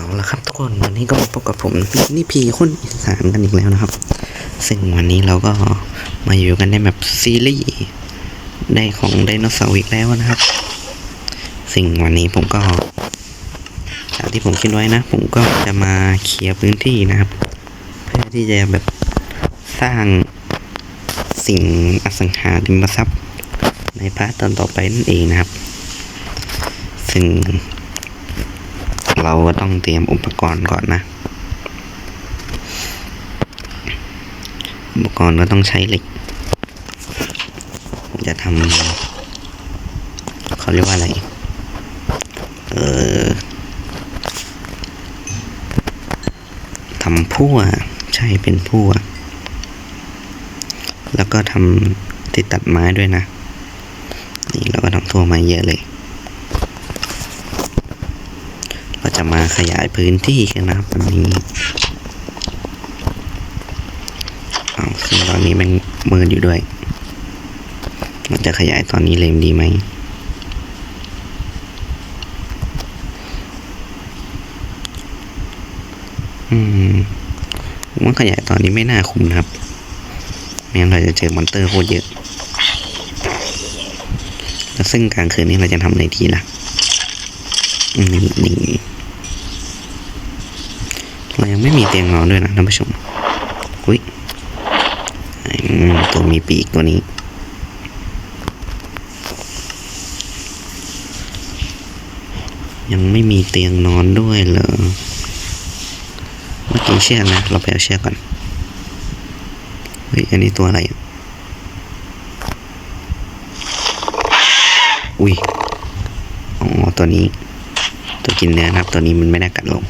เอาละครับทุกคนวันนี้ก็มาพบกับผมนี่พีคนอีสานกันอีกแล้วนะครับ ซึ่งวันนี้เราก็มาอยู่กันในแบบซีรีส์ได้ของไดโนเสาร์อีกแล้วนะครับ สิ่งวันนี้ผมก็จากที่ผมคิดไว้นะ ผมก็จะมาเคลียร์พื้นที่นะครับ เพื่อที่จะแบบสร้างสิ่งอสังหาริมทรัพย์ในพาร์ทตอนต่อไปนั่นเองนะครับ ซึ่ง เราก็ต้องเตรียมอุปกรณ์ก่อนนะ อุปกรณ์ก็ต้องใช้เหล็กผมจะทำเขาเรียกว่าอะไร เออทำพั่วใช่เป็นพั่วแล้วก็ทำติดตัดไม้ด้วยนะ นี่เราก็ทำทั่วไม้เยอะเลย เรา จะมาขยายพื้นที่กันนะครับวันนี้เอาซึ่งตอนนี้มันมืดอยู่ด้วยเราจะขยายตอนนี้เลยดีไหมอืมมว่าขยายตอนนี้ไม่น่าคุ้มนะครับไม่งั้นเราจะเจอมอนเตอร์โคตรเยอะ แล้วซึ่งกลางคืนนี้เราจะทำอะไรทีล่ะ นี่นี่ เรายังไม่มีเตียงนอนด้วยนะท่านผู้ชมอุ้ยตัวมีปีกตัวนี้ยังไม่มีเตียงนอนด้วยเหรอ เมื่อกี้เชือกนะ เราไปเอาเชือกก่อน เฮ้ย อันนี้ตัวอะไร อุ้ย อ๋อ ตัวนี้ ตัวกินเนื้อนะครับ ตัวนี้มันไม่ได้กัดลง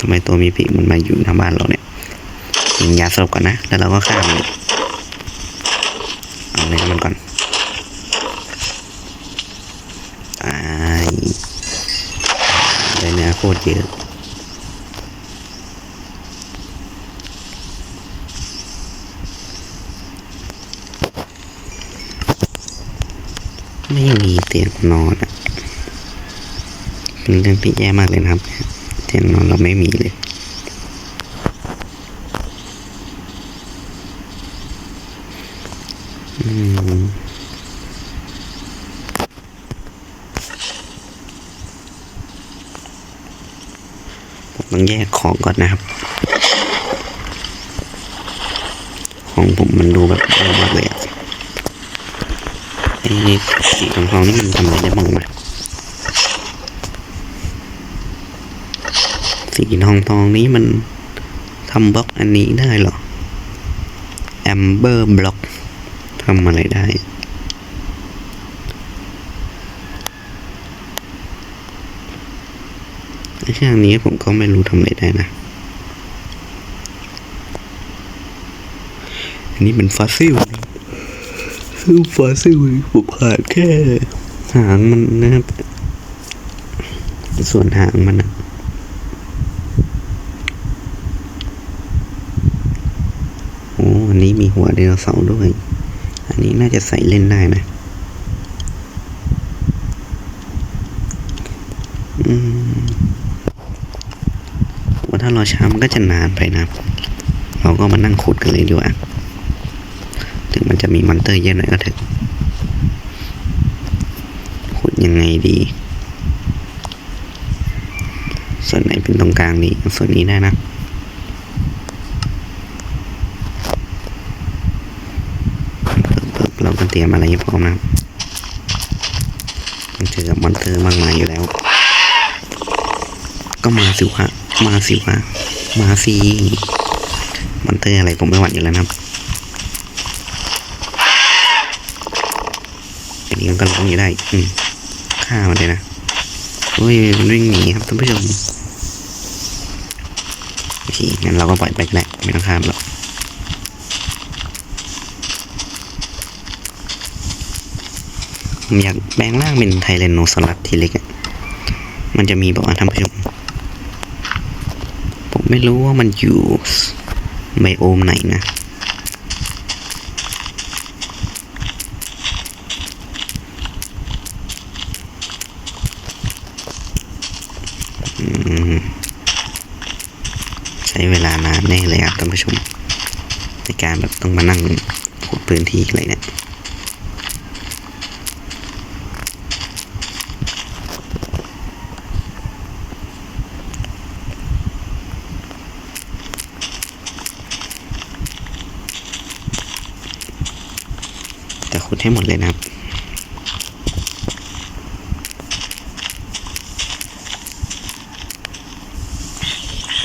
ทำไมตัวมีปีกมันมาอยู่ทาบ้านเราเนี่ยยิงยาสลบก่อนนะ แล้วเราก็ฆ่ามันเอาเนื้อมันก่อนตายได้เนื้อโคตรเยอะไม่มีเตียงนอนอะเป็นเรื่องที่แย่มากเลยนะครับ เตียงนอนเราไม่มีเลยอืมผมต้องแยกของก่อนนะครับ ของผมมันดูแบบเยอะมากเลยอะไอ้สีทองทองนี่มันทำอะไรได้บ้างวะ สีทองทองนี้มันทำบล็อกอันนี้ได้หรอแอมเบอร์บล็อกทำอะไรได้ไอ้ช่างนี้ผมก็ไม่รู้ทำอะไรได้นะ อันนี้เป็นฟอสซิลคือฟอสซิลผมขาดแค่หางมันนะครับ ส่วนหางมันนะ อันนี้มีหัวไดโนเสาร์ด้วย อันนี้น่าจะใส่เล่นได้นะ อืมว่าถ้าราช้ามันก็จะนานไปนะ เราก็มานั่งขุดกันเลยดีกว่า ถึงมันจะมีมอนเตอร์เยอะหน่อยก็เถอะ ขุดยังไงดี ส่วนไหนเป็นตรงกลางดี ส่วนนี้ได้นะ ปึ๊บๆเราก็เตรียมอะไรให้พร้อมนะครับต้องเจอกับมอนเตอร์มากมายอยู่แล้ว ก็มาสิวะมาสิวะมาสิมอนเตอร์อะไรผมไม่หวั่นอยู่แล้วนะครับอันนี้มันก็ร้องอยู่ได้ อืมฆ่ามันเลยนะเฮ้ยมันวิ่งหนีครับท่านผู้ชมโอเคงั้นเราก็ปล่อยไปก็ได้ไม่ต้องฆ่ามนหรอก ผมอยากแปลงร่างเป็นไทเรนโนสอรัสทีเล็กมันจะมีบอกอ่าท่านผู้ชม ผมไม่รู้ว่ามันอยู่ไบโอมไหนนะ ใช้เวลานานแน่เลยครับท่านผู้ชม ในการแบบต้องมานั่งขุดพื้นที่อะไรเนะี่ย ให้หมดเลยนะครับ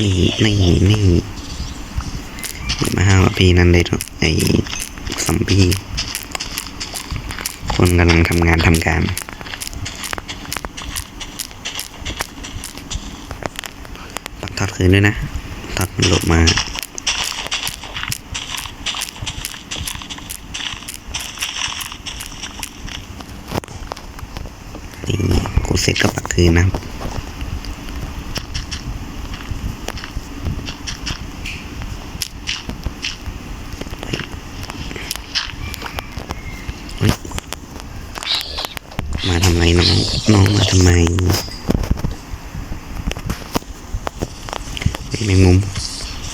นี่นี่นี่มาห้ามว่าพี่นั่นเลยเถอไอ้ซอมบี้คนกำลังทำงานทำการปักทอดคืนด้วยนะทอดมันหลบมา นี่กูเส ร็จก็ปักคืนนะครับมาทำไมน้องน้องมาทำไมไอ้แมงมุม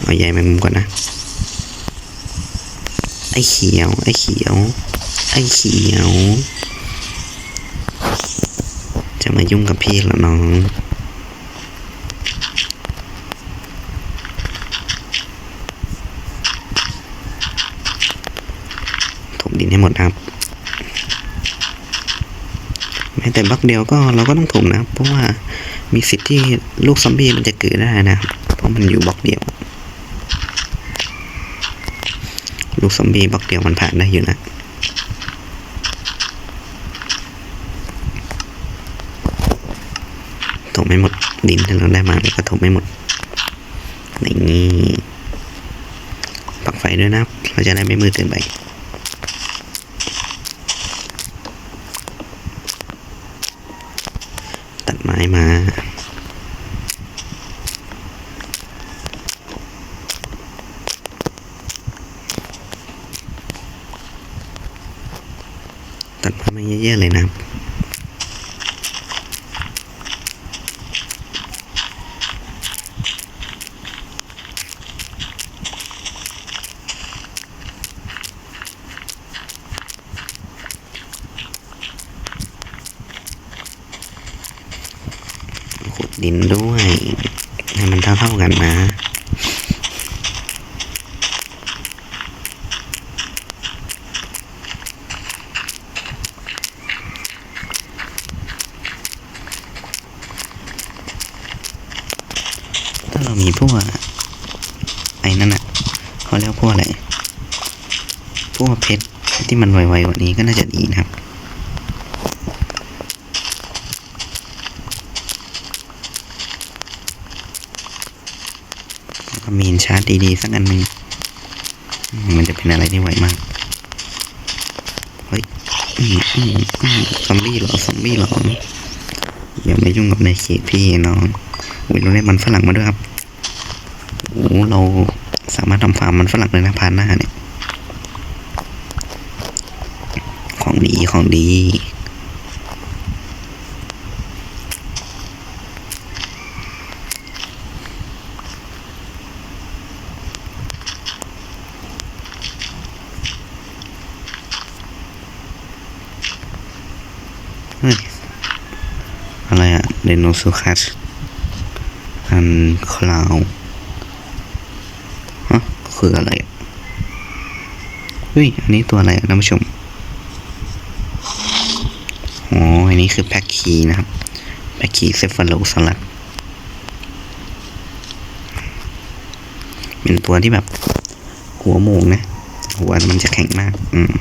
เอาใยแมงมุมก่อนนะ ไอ้เขียว ไอ้เขียว ไอ้เขียว จะมายุ่งกับพี่เหรอน้อง ถมดินให้หมดครับ แม้แต่บล็อกเดียวก็เราก็ต้องถมนะ เพราะว่ามีสิทธิ์ที่ลูกซอมบี้มันจะเกิดได้นะ เพราะมันอยู่บล็อกเดียว ลูกซอมบี้บล็อกเดียวมันผ่านได้อยู่นะถม ไม่หมดดินที่เราได้มาเราก็ถมไม่หมดอย่างนี้ปักไฟด้วยนะเราจะได้ไม่มืดเกินไปตัดไม้มาตัดไม้มาเยอะๆเลยนะครับ ขุดดินด้วย ให้มันเท่าๆกันนะ ถ้าเรามีพ วกไอ้นั่นอะเขาเรียกพวกอะไรพวกเพชรที่มันไวๆกว่านี้ก็น่าจะดีนะครับก็มีนชาร์จดีๆสักอันหนึ่งมันจะเป็นอะไรที่ไวมาก เฮ้ยอืมอืมอืมซอมบี้หรอ ซอมบี้หรอ อย่ามายุ่งกับในเขตพี่น้องอุ้ยเราได้มันฝรั่งมาด้วยครับ โอ้เราสามารถทำฟาร์มมันฝรั่งเลยนะพานหน้าเนี่ย ของดีของดีเฮ้ยอะไรอะเดโนซูคัสอันคลาว คืออะไรอะเฮ้ย อันนี้ตัวอะไรอะท่านผู้ชม อ๋อ อันนี้คือแพ็กคีนะครับ แพ็กคีเซฟโลสลัด เป็นตัวที่แบบ หัวโมงนะ หัวมันจะแข็งมาก อืม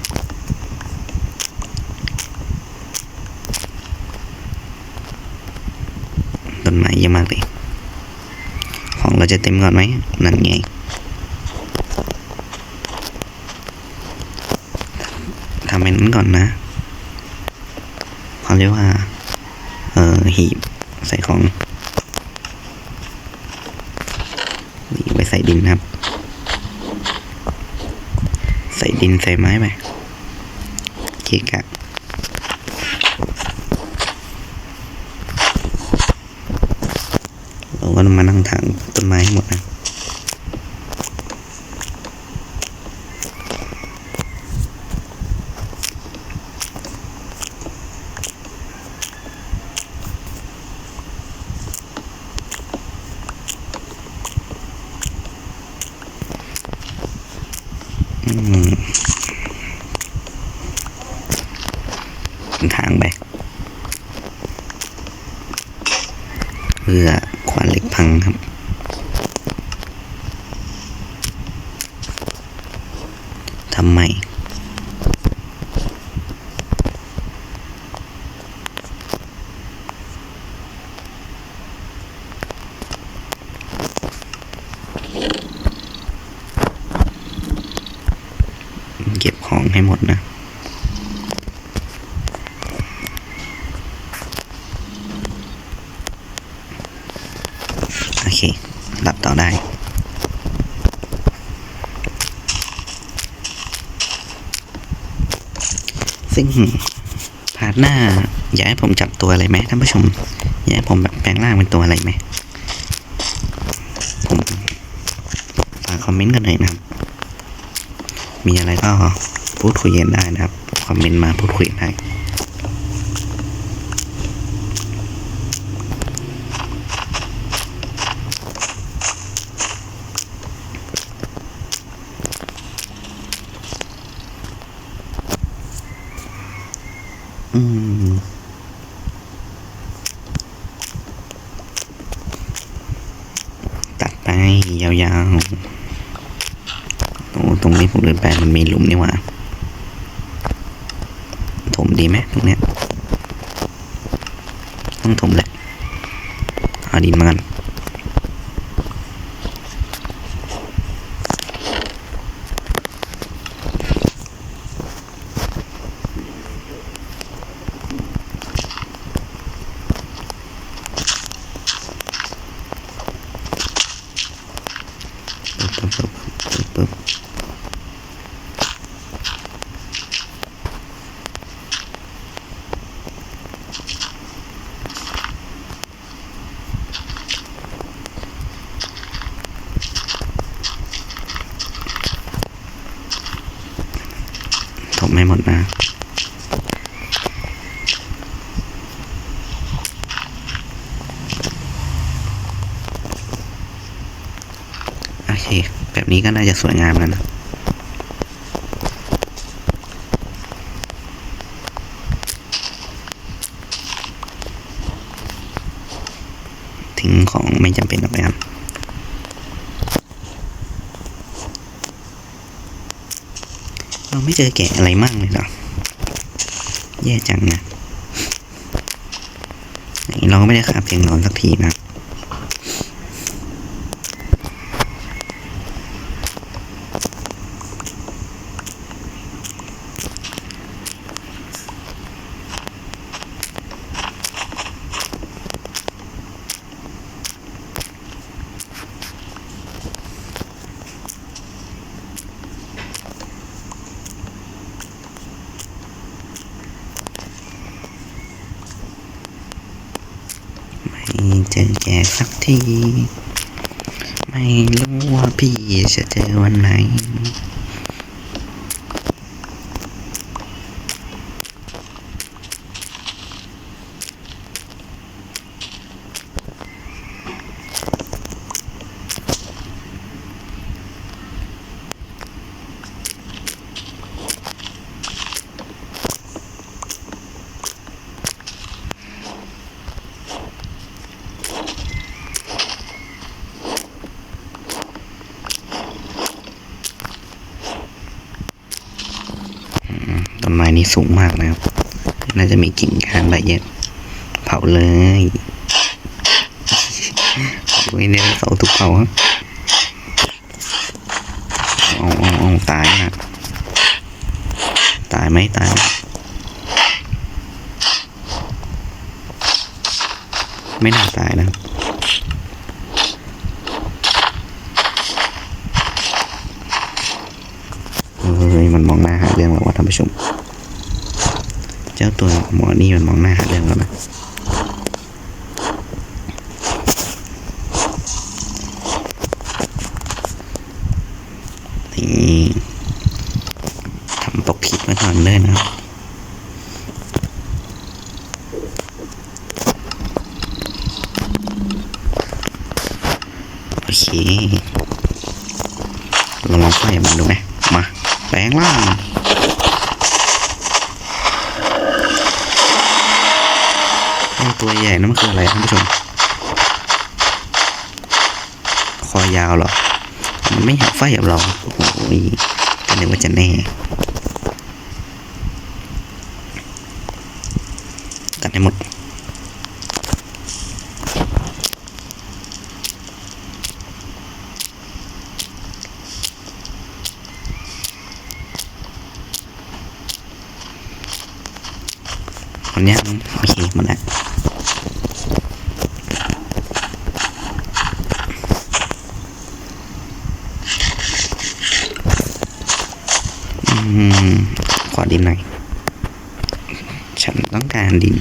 ต้นไม้เยอะมากเลย ของเราจะเต็มก่อนไหม นั่นไงำเป็นนั้นก่อนนะเขาเรียกว่า เอ่อ หีบใส่ของนี่ไว้ใส่ดินครับ ใส่ดินใส่ไม้ไปเกะกะเราก็มานั่งถางต้นไม้ให้หมดนะ ทางไปเพื่อขวานเหล็กพังครับ ทำไม เก็บของให้หมดนะโอเคหลับต่อได้ซึ่งพาร์ทหน้าอยากให้ผมจับตัวอะไรไหมท่านผู้ชมอยากให้ผมแบบแปลงร่างเป็นตัวอะไรไหมผมฝากคอมเมนต์กันหน่อยนะครับ มีอะไรก็พูดคุยกันได้นะครับ คอมเมนต์มาพูดคุยได้อืมตัดไปยาวๆ ตรงนี้ผมเดินไปมันมีหลุมนี่หว่าถมดีไหมตรงเนี้ยต้องถมแหละเอาดินมากัน ปึ๊บปึ๊บปึ๊บปึ๊บถมไม่หมดนะ โอเค แบบ นี้ก็น่าจะสวยงามแล้วนะทิ้งของไม่จำเป็นออกไปครับเราไม่เจอแกะอะไรมั่งเลยหรอแย่จังนะนี่เราก็ไม่ได้ขาบเพียงนอนสักทีนะ ไม่เจอแกสักที ไม่ รู้ว่าพี่จะเจอวันไหน ต้นไม้นี้ สูงมากนะครับ น่าจะมีกิ่งก้านใบเยอะเผาเลยโอ้ยเนี่ยเสาถูกเผาครับเอาเอาเอาตายนะตายไหมตายไม่น่าตายนะเฮ้ยมันมองหน้าหาเรื่องแล้วว่าท่านผู้ชม เจ้าตัวหมอนี่มันมองหน้าหาเรื่องแล้วนะนี่ทำตกคลิปไว้ก่อนเลยนะครับโอเคเราลองไฟมันดูไหมมาแปลงร่าง ตัวใหญ่นั่นมันคืออะไรท่านผู้ชม คอยาวหรอ มันไม่หักไฟกับเรา โอ้โหก็เลยว่าจะแน่กันให้หมด มันยังโอเคหมันแล้วอืม ขอ ดินหน่อย ฉันต้องการดิน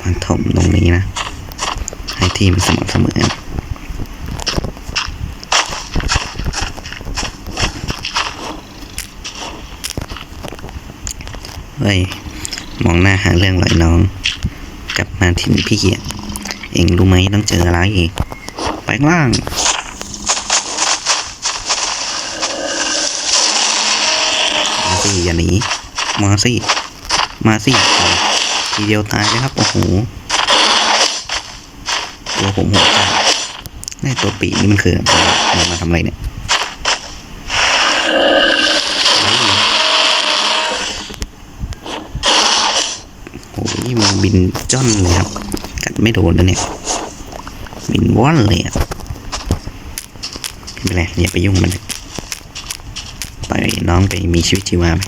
มาถมตรงนี้นะ ให้ที่มันสม่ำเสมอเฮ้ย มองหน้าหาเรื่องเลยน้อง กลับมาถิ่นพี่อะเองรู้ไหมต้องเจออะไรอีกไปข้างล่าง มา สิอย่าหนีมาสิมาสิทีเดียวตายเลยครับ โอ้โหตัวผมหัวใจนี่ตัวปีนี่มันคืออะไรมันมาทำอะไรเนี่ยโอ้โหนี่มันบินจ้อนเลยครับ กัดไม่โดนนะเนี่ย บินว่อนเลยอะไม่เป็นไรอย่าไปยุ่งมันเลย น้องไปมีชีวิตชีวาไป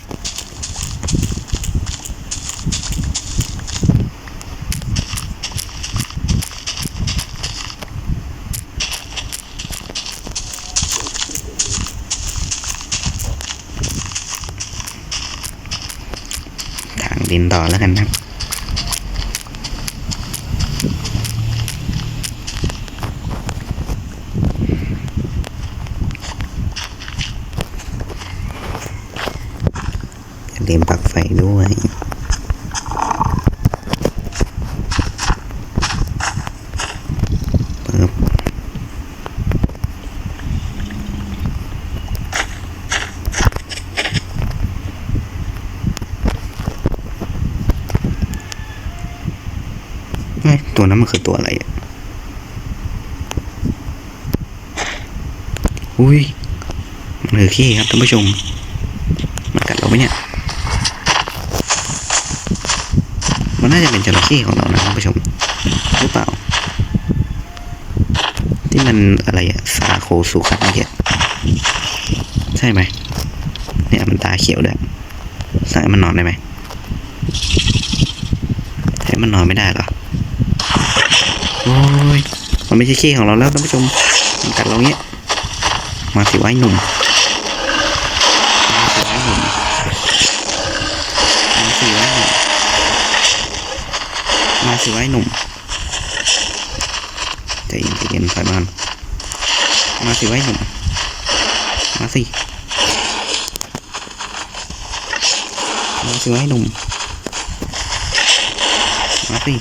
ทางดินต่อแล้วกันครับ อย่า ไฟด้วยปึ๊บตัวนั้นมันคือตัวอะไรอะอุ้ยมันคือขี้ครับท่านผู้ชม มันกัดเราไหมเนี่ย มั นน่าจะเป็นจระเข้ของเรานะท่านผู้ชมหรือเปล่า ที่มันอะไรอะซาโคสุขันเมื่อกี้ใช่ไหมเนี่ยมันตาเขียวด้วยสั่งมันนอนได้ไหมให้มันนอนไม่ได้เหรอโอ้ยมันไม่ใช่ขี้ของเราแล้วท่านผู้ชมมันกัดเราเงี้ยมาสิไว้หนุ่ม ไว้หนุ่มใจเย็นใจเย็นถอยมานมาสิไว้หนุ่มมาสิมาสิไว้หนุ่มมาสิ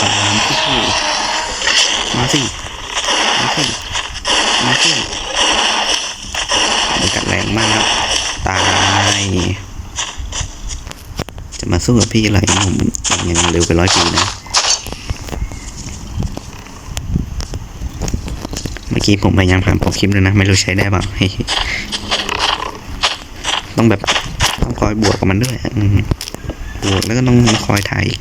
สามที่มาสิ มาสิ มาสิมันกัดแรงมากครับ ตาย จะมา สู้กับพี่อะไรผมยังเร็วไปร้อยปีนะเมื่อกี้ผมพยายามผ่านโปรคลิปเลยนะ ไม่รู้ใช้ได้เปล่าต้องแบบต้องคอยบวกกับมันด้วยบวกแล้วก็ต้องคอยถ่ายอีก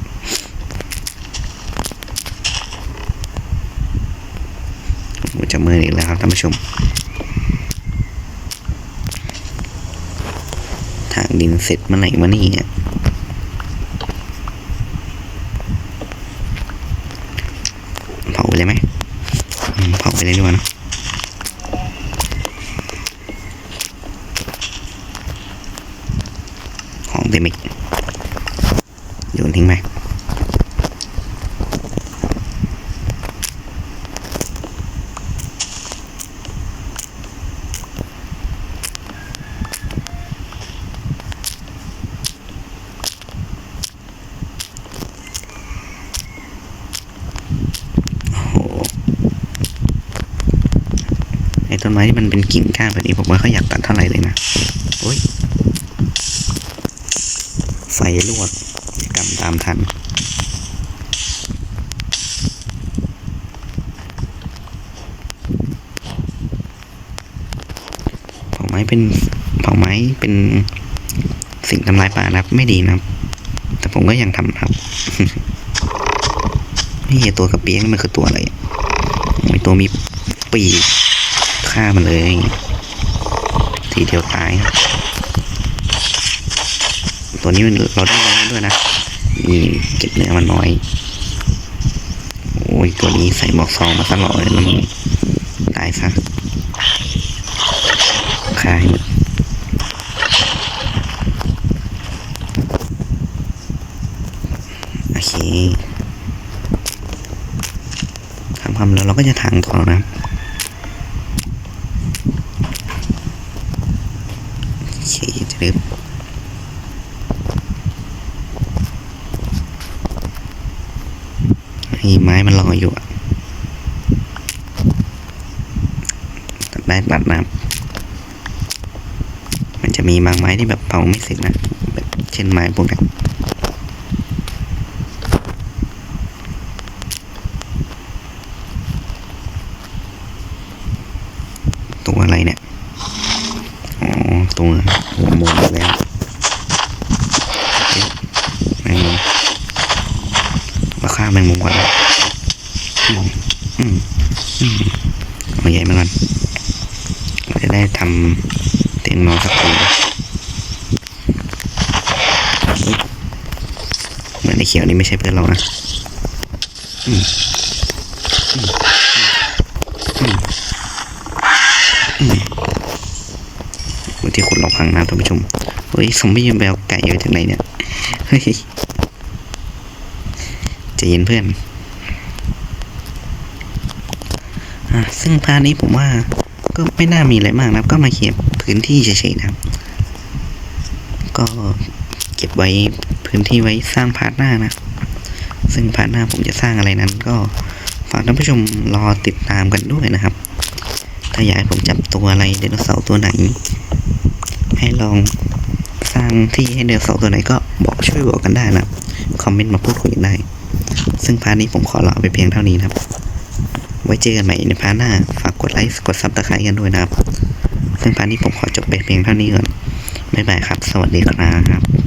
จะมืออีกแล้วครับท่านผู้ชม ทางดินเสร็จเมื่อไหร่มานี่อะเผาไป เลยไหมอืมเผาไปเลยดีกว่าเนะของเต็มอีกโยนทิ้งไปโอ้โหไอ ต้นไม้ที่มันเป็นกิ่งก้านแบบนี้ผมไม่ค่อยอยากตัดเท่าไหร่เลยนะโอ้ยไฟลวกกำตามทันเผาไม้เป็นเผาไม้เป็นสิ่งทำลายป่านะครับ ไม่ดีนะครับ แต่ผมก็ยังทำครับนี่ตัวกระเปียงมันคือตัวอะไรตัวมีปีก ฆ่ามันเลย ทีเดียวตาย ตัวนี้มันเราได้น้อยด้วยนะนี่เก็บเนื้อมันน้อย โอ้ย ตัวนี้ใส่หมวกซองมาตลอดเลยแล้วมึงตายซะขายหมดโอเคทำคำแล้วเราก็จะถางต่อนะครับโอเคจะเริ่มให้ไม้มันรออยู่อะตัดได้ตัดนะครับมันจะมีบางไม้ที่แบบเผาไม่เสร็จนะแบบเช่นไม้พวกนี้ตัวอะไรเนี่ย อ๋อ ตัว หัวโมแล้วแมงมุมมาฆ่าแมงมุมก่อนนะอืมอืมอืมเอาใหญ่มาก่อนจะได้ทำเตียงนอนสักตัวเฮ้ยเหมือนไอ้เขียวนี่ไม่ใช่เพื่อนเรานะอืมอืมอืมอืมเหมือ นที่ขุดเรางนะท่านผู้ชม เฮ้ยซอมบี้ยังไปเอาไก่เยอะจากไหนเนี่ย เฮ้ยใจเย็นเพื่อน อะ ซึ่งพาร์ทนี้ผมว่าก็ไม่น่ามีอะไรมากนะก็มาเคลียร์พื้นที่เฉยๆนะครับ ก็เก็บไว้พื้นที่ไว้สร้างพาร์ทหน้านะ ซึ่งพาร์ทหน้าผมจะสร้างอะไรนั้น ก็ฝากท่านผู้ชมรอติดตามกันด้วยนะครับ ถ้าอยากให้ผมจับตัวอะไรไดโนเสาร์ตัวไหน ให้ลองสร้างที่ให้ไดโนเสาร์ตัวไหนก็บอกช่วยบอกกันได้นะครับคอมเมนต์มาพูดคุยกันได้ ซึ่งพาร์ทนี้ผมขอลาไปเพียงเท่านี้นะครับ ไว้เจอกันใหม่ในพาร์ทหน้า ฝากกดไลค์กดซับสไครต์กันด้วยนะครับ ซึ่งพาร์ทนี้ผมขอจบไปเพียงเท่านี้ก่อนบ๊ายบายครับ สวัสดีครับ